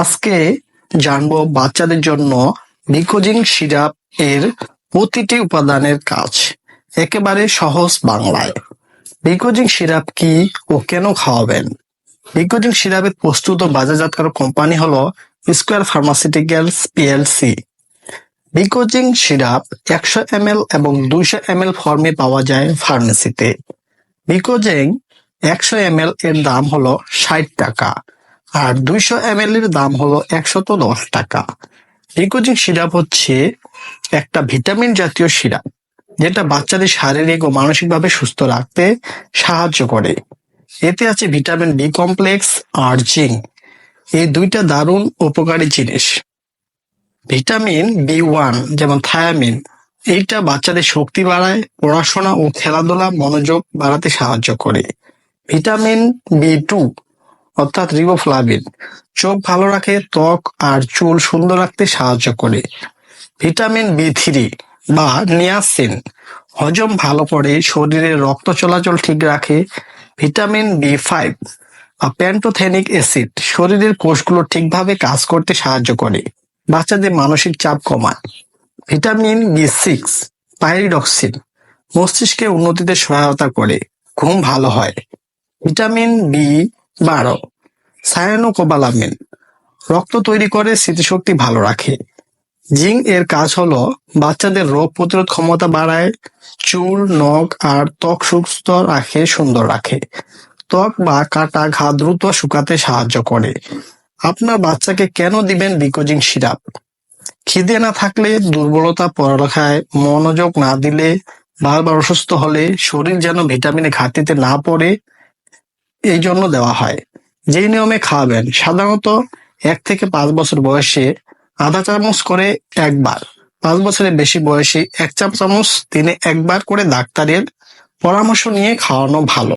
আজকে জানব বাচ্চাদের জন্য নিকোজিন সিরাপ এর প্রতিটি উপাদানের কাজ। একেবারে সহজ বাংলায়। নিকোজিন সিরাপ কি ও কেন খাওয়াবেন? নিকোজিন সিরাপের প্রস্তুত ও বাজারজাতকারক কোম্পানি হলো Square Pharmaceuticals PLC. Nicozin syrup একশো এম এবং দুইশো এম ফর্মে পাওয়া যায় ফার্মেসিতে। নিকোজিন একশো এম এর দাম হলো ষাট টাকা। আর দুইশো এম এর দাম হলো একশত দশ টাকা। নিকোজিন সিরাপ হচ্ছে একটা ভিটামিন জাতীয় সিরাপ, যেটা বাচ্চাদের শারীরিক ও মানসিকভাবে সুস্থ রাখতে সাহায্য করে। এতে আছে ভিটামিন বি কমপ্লেক্স আর জিঙ্ক। এই দুইটা দারুণ উপকারী জিনিস। ভিটামিন বি ওয়ান, যেমন থায়ামিন, এইটা বাচ্চাদের শক্তি বাড়ায়, পড়াশোনা ও খেলাধুলা মনোযোগ বাড়াতে সাহায্য করে। ভিটামিন বি টু অর্থাৎ রিবোফ্লাভিন চোখ ভালো রাখে, ত্বক আর চুল সুন্দর রাখতে সাহায্য করে। ভিটামিন বি থ্রি বা নিয়াসিন। হজম ভালো করে শরীরে রক্ত চলাচল ঠিক রাখে। ভিটামিন বি ফাইভ বা প্যান্টোথেনিক অ্যাসিড শরীরের কোষগুলো ঠিকভাবে কাজ করতে সাহায্য করে। বাচ্চাদের মানসিক চাপ কমায়। ভিটামিন বি সিক্স পাইরিডক্সিন মস্তিষ্কের উন্নতিতে সহায়তা করে। ঘুম ভালো হয়। ভিটামিন বি বারো। সায়ানোকোবালামিন রক্ত তৈরি করে স্মৃতিশক্তি ভালো রাখে। জিঙ্ক এর কাজ হলো বাচ্চাদের রোগ প্রতিরোধ ক্ষমতা বাড়ায়, চুল, নখ আর ত্বক সুস্থ রাখে, সুন্দর রাখে। ত্বক বা কাটা ঘা দ্রুত শুকাতে সাহায্য করে। আপনার বাচ্চাকে কেন দিবেন বিকোজিং সিরাপ? খিদে না থাকলে, দুর্বলতা পড়ালেখায় মনোযোগ না দিলে, বারবার অসুস্থ হলে শরীর যেন ভিটামিনের ঘাটতিতে না পড়ে এই জন্য দেওয়া হয়। যেই নিয়মে খাওয়াবেন, সাধারণত এক থেকে পাঁচ বছর বয়সে আধা চামচ করে একবার, পাঁচ বছরের বেশি বয়সে এক চাপ চামচ দিনে একবার করে ডাক্তারের পরামর্শ নিয়ে খাওয়ানো ভালো।